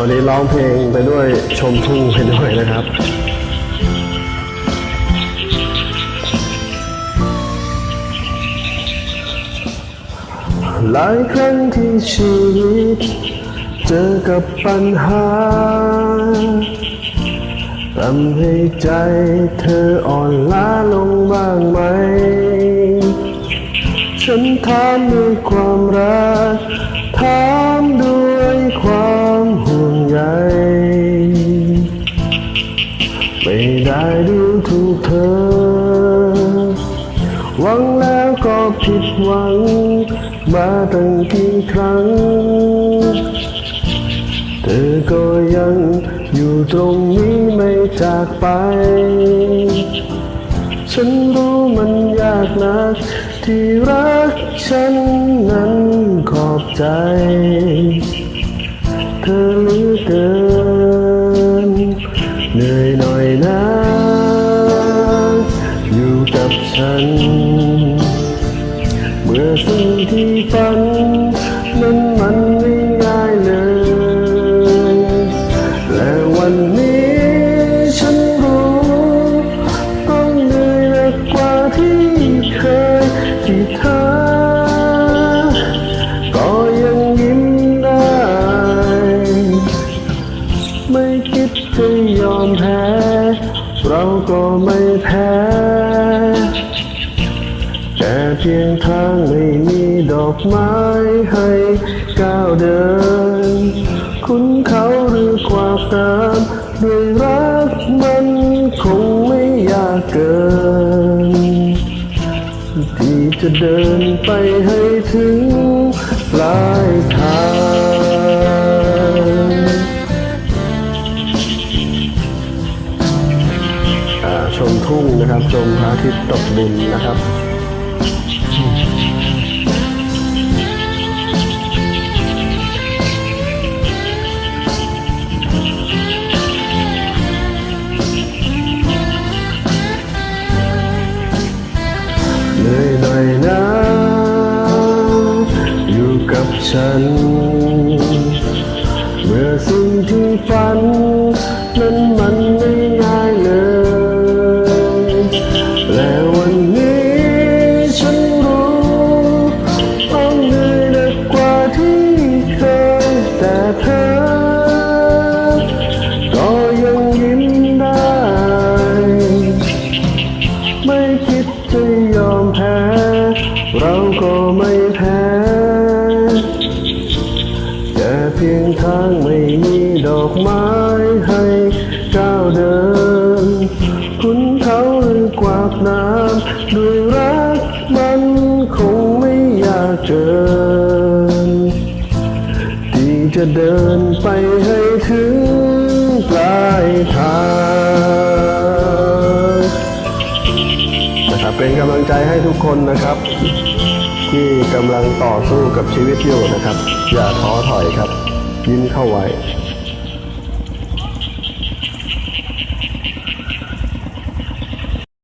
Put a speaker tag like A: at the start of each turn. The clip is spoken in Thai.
A: วันนี้ร้องเพลงไปด้วยชมทุ่งไปด้วยนะครับหลายครั้งที่ชีวิต เจอกับปัญหาทำให้ใจเธออ่อนล้าลงบ้างไหม ฉันถามด้วยความรักถามด้วย ใยไม่ได้ดูถูกเธอ หวังแล้วก็ผิดหวัง มาตั้งกี่ครั้ง เธอก็ยังอยู่ตรงนี้ไม่จากไป ฉันรู้มันยากนักที่รักฉันนั้นขอบใจ เหลือเกิน เหนื่อยหน่อยนะ อยู่กับฉัน เมื่อสิ่งที่ฝัน มแพ้ เราก็ไม่แพ้แค่เพียงทางไม่มีดอกไม้ให้ก้าวเดิน คุณเขาหรือความตามด้วยรักมันคงไม่ยากเกิน ที่จะเดินไปให้ถึงปลายทาง นะครับ ชมพระอาทิตย์ตกดินนะครับเหนื่อยหน่อยนะอยู่กับฉัน เมื่อสิ่งที่ฝัน นั้นมันไม่ง่ายเลย พียงทางไม่มีดอกไม้ให้ก้าวเดิน คุณเขาหรือกวาดน้ำด้วยรักมันคงไม่อยากเกินที่จะเดินไปให้ถึงปลายทางนะครับเป็นกำลังใจให้ทุกคนนะครับที่กำลังต่อสู้กับชีวิตอยู่นะครับ อย่าท้อถอยครับ กิน